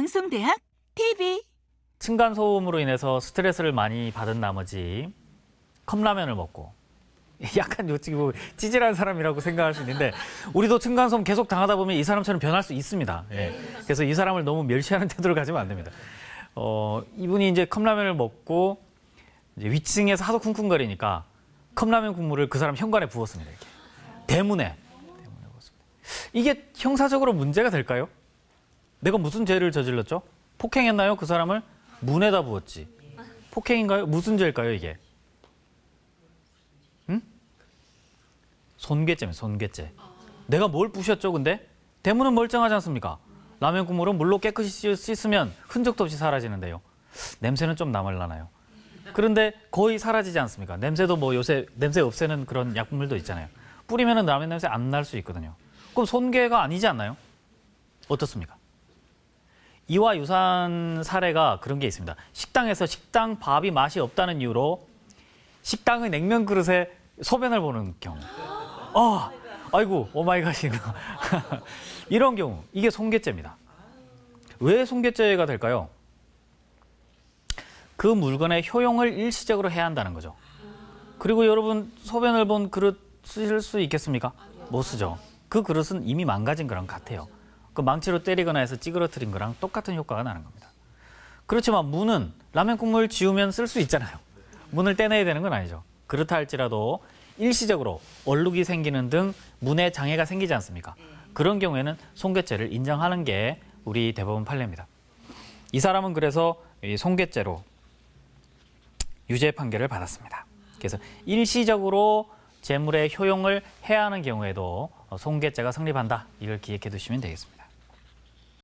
방송대학 TV 층간 소음으로 인해서 스트레스를 많이 받은 나머지 컵라면을 먹고 약간 요즘 뭐 찌질한 사람이라고 생각할 수 있는데 우리도 층간 소음 계속 당하다 보면 이 사람처럼 변할 수 있습니다. 예. 그래서 이 사람을 너무 멸시하는 태도를 가지면 안 됩니다. 어, 이분이 이제 컵라면을 먹고 이제 위층에서 하도 쿵쿵거리니까 컵라면 국물을 그 사람 현관에 부었습니다. 이렇게 대문에. 이게 형사적으로 문제가 될까요? 내가 무슨 죄를 저질렀죠? 폭행했나요? 그 사람을 문에다 부었지. 폭행인가요? 무슨 죄일까요, 이게? 응? 손괴죄면 손괴죄. 내가 뭘 부셨죠, 근데? 대문은 멀쩡하지 않습니까? 라면 국물은 물로 깨끗이 씻- 씻으면 흔적도 없이 사라지는데요. 냄새는 좀 남을라나요? 그런데 거의 사라지지 않습니까? 냄새도 뭐 요새 냄새 없애는 그런 약품들도 있잖아요. 뿌리면은 라면 냄새 안 날 수 있거든요. 그럼 손괴가 아니지 않나요? 어떻습니까? 이와 유사한 사례가 그런 게 있습니다. 식당에서 식당 밥이 맛이 없다는 이유로 식당의 냉면 그릇에 소변을 보는 경우. 아, 아이고, 오마이갓이구나. 이런 경우, 이게 손괴죄입니다. 왜 손괴죄가 될까요? 그 물건의 효용을 일시적으로 해야 한다는 거죠. 그리고 여러분, 소변을 본 그릇 쓰실 수 있겠습니까? 못 쓰죠. 그 그릇은 이미 망가진 거랑 같아요. 그 망치로 때리거나 해서 찌그러뜨린 거랑 똑같은 효과가 나는 겁니다. 그렇지만 문은 라면 국물 지우면 쓸 수 있잖아요. 문을 떼내야 되는 건 아니죠. 그렇다 할지라도 일시적으로 얼룩이 생기는 등 문에 장애가 생기지 않습니까? 그런 경우에는 손괴죄를 인정하는 게 우리 대법원 판례입니다. 이 사람은 그래서 이 손괴죄로 유죄 판결을 받았습니다. 그래서 일시적으로 재물의 효용을 해야 하는 경우에도 손괴죄가 성립한다. 이걸 기억해 두시면 되겠습니다.